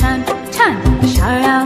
छान छान शाळा